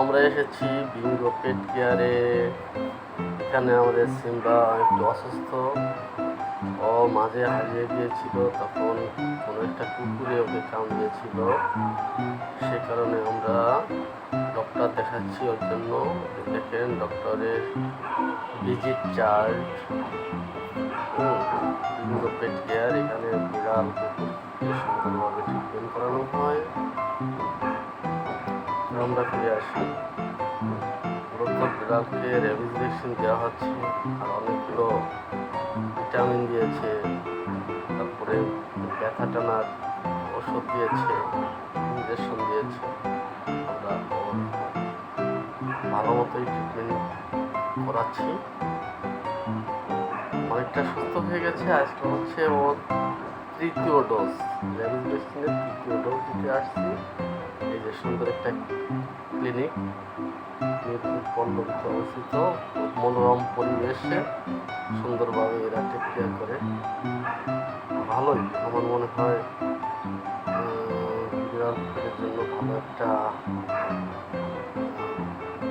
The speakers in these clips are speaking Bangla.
আমরা এসেছি বিঙ্গো পেট কেয়ারে। এখানে আমাদের সিম্বা একটু অসুস্থ। ও মাঝে হারিয়ে গিয়েছিল, তখন কোনো একটা কুকুরে ওকে কামড়িয়েছিল সে কারণে আমরা ডক্টর দেখাচ্ছি ওর জন্য। দেখেন ডক্টরের visit charge Bingo pet care, এখানে বিড়াল কুকুরকে সুন্দরভাবে ট্রিটমেন্ট করানো হয়। আমরা ফিরে আসি। প্রত্যেক বিড়ালকে রেবিস ভ্যাকসিন দেওয়া হচ্ছে, আর অনেকগুলো ভিটামিন দিয়েছে। তারপরে ব্যথা টানার ওষুধ দিয়েছে ইঞ্জেকশন দিয়েছে। আমরা ভালো মতোই ট্রিটমেন্ট করাচ্ছি। অনেকটা সুস্থ হয়ে গেছে আজকে হচ্ছে ওর তৃতীয় ডোজ রেবিস ভ্যাকসিনের তৃতীয় ডোজ দিতে আসছি। সুন্দর একটা ক্লিনিক মিরপুর পল্লবীতে অবস্থিত মনোরম পরিবেশে সুন্দরভাবে এরা টেক কেয়ার করে। ভালোই আমার মনে হয় আহ, বিড়াল জন্য ভালো একটা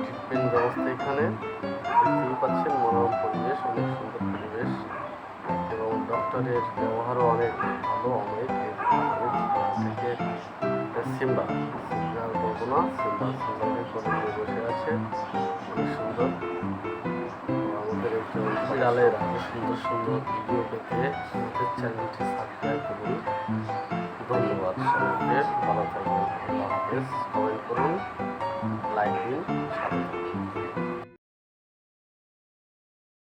ট্রিটমেন্ট ব্যবস্থা এখানে। দেখতেই পাচ্ছেন মনোরম পরিবেশ অনেক সুন্দর পরিবেশ। এবং ডক্টরের ব্যবহারও অনেক ভালো অনেক থেকে সিম্বা। সিম্বা আর বলব না সিম্বা সিম্বাকে কোলে বসে আছে। খুব সুন্দর। আমাদের একটু বিড়ালের আরও সুন্দর সুন্দর ভিডিও পেতে আমাদের চ্যানেলটি সাবস্ক্রাইব করুন। ধন্যবাদ সবাইকে। ভালো থাকবেন। আল্লাহ হাফেজ।